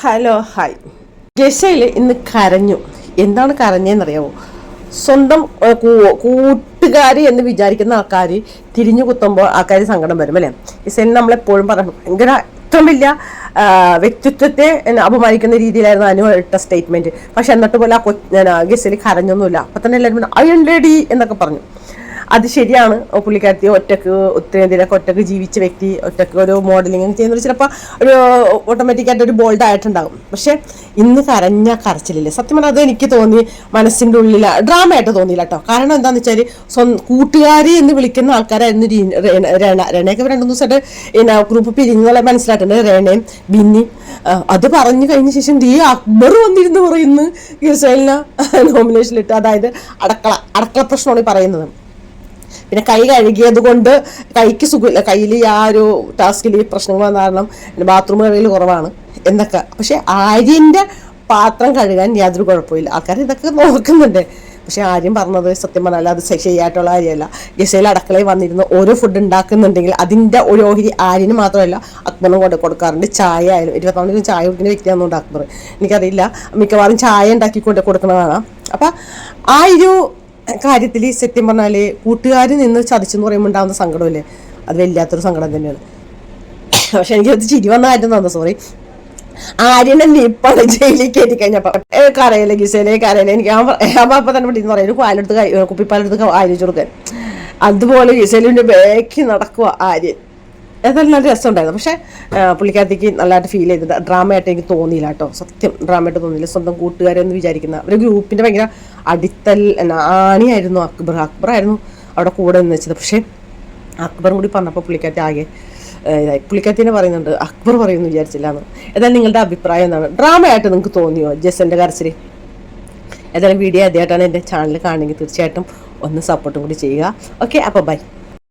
Hello hi. ഗസയിൽ ഇന്ന് കരഞ്ഞു. എന്താണ് കരഞ്ഞതെന്നറിയാമോ സ്വന്തം കൂട്ടുകാർ എന്ന് വിചാരിക്കുന്ന ആൾക്കാർ തിരിഞ്ഞു കുത്തുമ്പോൾ ആൾക്കാർ സങ്കടം വരും അല്ലേ? ഗസയിൽ നമ്മളെപ്പോഴും പറഞ്ഞു ഭയങ്കര ഏറ്റവും വലിയ വ്യക്തിത്വത്തെ അപമാനിക്കുന്ന രീതിയിലായിരുന്നു അനു ഇട്ട സ്റ്റേറ്റ്മെന്റ് പക്ഷെ എന്നിട്ട് പോലെ ആ കൊ ഗസയിൽ കരഞ്ഞൊന്നുമില്ല. അപ്പൊ തന്നെ എല്ലാവരും അയൺ ലേഡി എന്നൊക്കെ പറഞ്ഞു. അത് ശരിയാണ്. പുള്ളിക്കാരത്തി ഒറ്റയ്ക്ക് ഉത്തരേന്ത്യയിലൊക്കെ ഒറ്റയ്ക്ക് ജീവിച്ച വ്യക്തി ഒറ്റയ്ക്ക് ഒരു മോഡലിംഗ് ചെയ്യുന്നത് ചിലപ്പോൾ ഒരു ഓട്ടോമാറ്റിക്കായിട്ട് ഒരു ബോൾഡ് ആയിട്ടുണ്ടാകും. പക്ഷെ ഇന്ന് കരഞ്ഞ കരച്ചിലില്ല സത്യം പറഞ്ഞാൽ അത് എനിക്ക് തോന്നി മനസ്സിന്റെ ഉള്ളിൽ ഡ്രാമ ആയിട്ട് തോന്നിയില്ല കേട്ടോ കാരണം എന്താണെന്ന് വെച്ചാൽ സ്വന്തം കൂട്ടുകാരി എന്ന് വിളിക്കുന്ന ആൾക്കാരായിരുന്നു രണ രേണ രേണ രേണയൊക്കെ രണ്ട് ദിവസമായിട്ട് പിന്നെ ഗ്രൂപ്പ് പിരിഞ്ഞുള്ള മനസ്സിലായിട്ടുണ്ട്. രേണയും ബിന്നി അത് പറഞ്ഞു കഴിഞ്ഞ ശേഷം ദീ അക്ബർ വന്നിരുന്ന് പറയുന്നു ഗസലിന നോമിനേഷനിലിട്ട് അതായത് അടക്കള അടക്കള പ്രശ്നമാണ് പറയുന്നത്. പിന്നെ കൈ കഴുകിയത് കൊണ്ട് കൈക്ക് സുഖമില്ല കയ്യിൽ ആ ഒരു ടാസ്കിൽ ഈ പ്രശ്നങ്ങൾ വന്ന കാരണം ബാത്റൂം കഴുകൽ കുറവാണ് എന്നൊക്കെ. പക്ഷെ ആര്യന്റെ പാത്രം കഴുകാൻ യാതൊരു കുഴപ്പമില്ല. ആൾക്കാർ ഇതൊക്കെ നോക്കുന്നുണ്ട്. പക്ഷെ ആര്യം പറഞ്ഞത് സത്യം പറഞ്ഞാൽ അത് ശരിയായിട്ടുള്ള കാര്യമല്ല. ഗസയിൽ അടക്കളയിൽ വന്നിരുന്ന ഓരോ ഫുഡ് ഉണ്ടാക്കുന്നുണ്ടെങ്കിൽ അതിന്റെ ഒരു ഓഹരി ആര്യന് മാത്രമല്ല അക്ബറിനും കൊണ്ട് കൊടുക്കാറുണ്ട്. ചായ ആയാലും ഇരുപത്തിനാല് ചായ കുടിക്കുന്ന വ്യക്തിയാണെന്നുണ്ട് അക്ബർ. എനിക്കറിയില്ല. മിക്കവാറും ചായ ഉണ്ടാക്കി കൊണ്ട് കൊടുക്കുന്നതാണ് അപ്പം ആ ഒരു കാര്യത്തിൽ സത്യം പറഞ്ഞാൽ കൂട്ടുകാർ നിന്ന് ചതിച്ചെന്ന് പറയുമ്പോൾ ഉണ്ടാകുന്ന സങ്കടമല്ലേ? അത് വല്ലാത്തൊരു സങ്കടം തന്നെയാണ്. പക്ഷെ എനിക്ക് എനിക്കത് ചിരി വന്ന കാര്യം തന്നെ സോറി ആര്യനെ നിപ്പാണ് ജയിലിൽ കയറ്റി കഴിഞ്ഞപ്പോ ഏ, കരയിലെ ഗിസയിലെ കരയിലെ എനിക്ക് ഞാൻ പ- ഞാൻ അപ്പൊ തന്നെ പിടിക്കുന്ന പറയും ഒരു പാലെടുത്ത് കുപ്പിപ്പാലെടുത്ത് ആര്യ കൊടുക്കാൻ. അതുപോലെ ഗിസേലിന്റെ ബാക്കി നടക്കുക ആര്യൻ. അതെല്ലാം നല്ല രസമുണ്ടായിരുന്നു. പക്ഷേ പുള്ളിക്കാരത്തേക്ക് നല്ലതായിട്ട് ഫീൽ ചെയ്തിട്ട് ഡ്രാമയായിട്ട് എനിക്ക് തോന്നിയില്ല കേട്ടോ. സത്യം ഡ്രാമയായിട്ട് തോന്നിയില്ല. സ്വന്തം കൂട്ടുകാരെന്ന് വിചാരിക്കുന്ന ഒരു ഗ്രൂപ്പിന്റെ ഭയങ്കര അടിത്തൽ എന്നാ, ആണിയായിരുന്നു അക്ബർ. ആയിരുന്നു അവിടെ കൂടെ നിന്ന് വെച്ചത്. പക്ഷേ അക്ബറും കൂടി പറഞ്ഞപ്പോൾ പുള്ളിക്കാരത്തി ആകെ ഇതായി. പുള്ളിക്കാരത്തിനെ പറയുന്നുണ്ട് അക്ബർ പറയുമെന്ന് വിചാരിച്ചില്ല എന്ന് ഏതായാലും നിങ്ങളുടെ അഭിപ്രായം എന്താണ്? ഡ്രാമയായിട്ട് നിങ്ങൾക്ക് തോന്നിയോ ജസന്റെ കരച്ചിൽ ഏതായാലും വീഡിയോ ആദ്യമായിട്ടാണ് എന്റെ ചാനൽ കാണുമെങ്കിൽ തീർച്ചയായിട്ടും ഒന്ന് സപ്പോർട്ടും കൂടി ചെയ്യുക. ഓക്കെ അപ്പോൾ ബൈ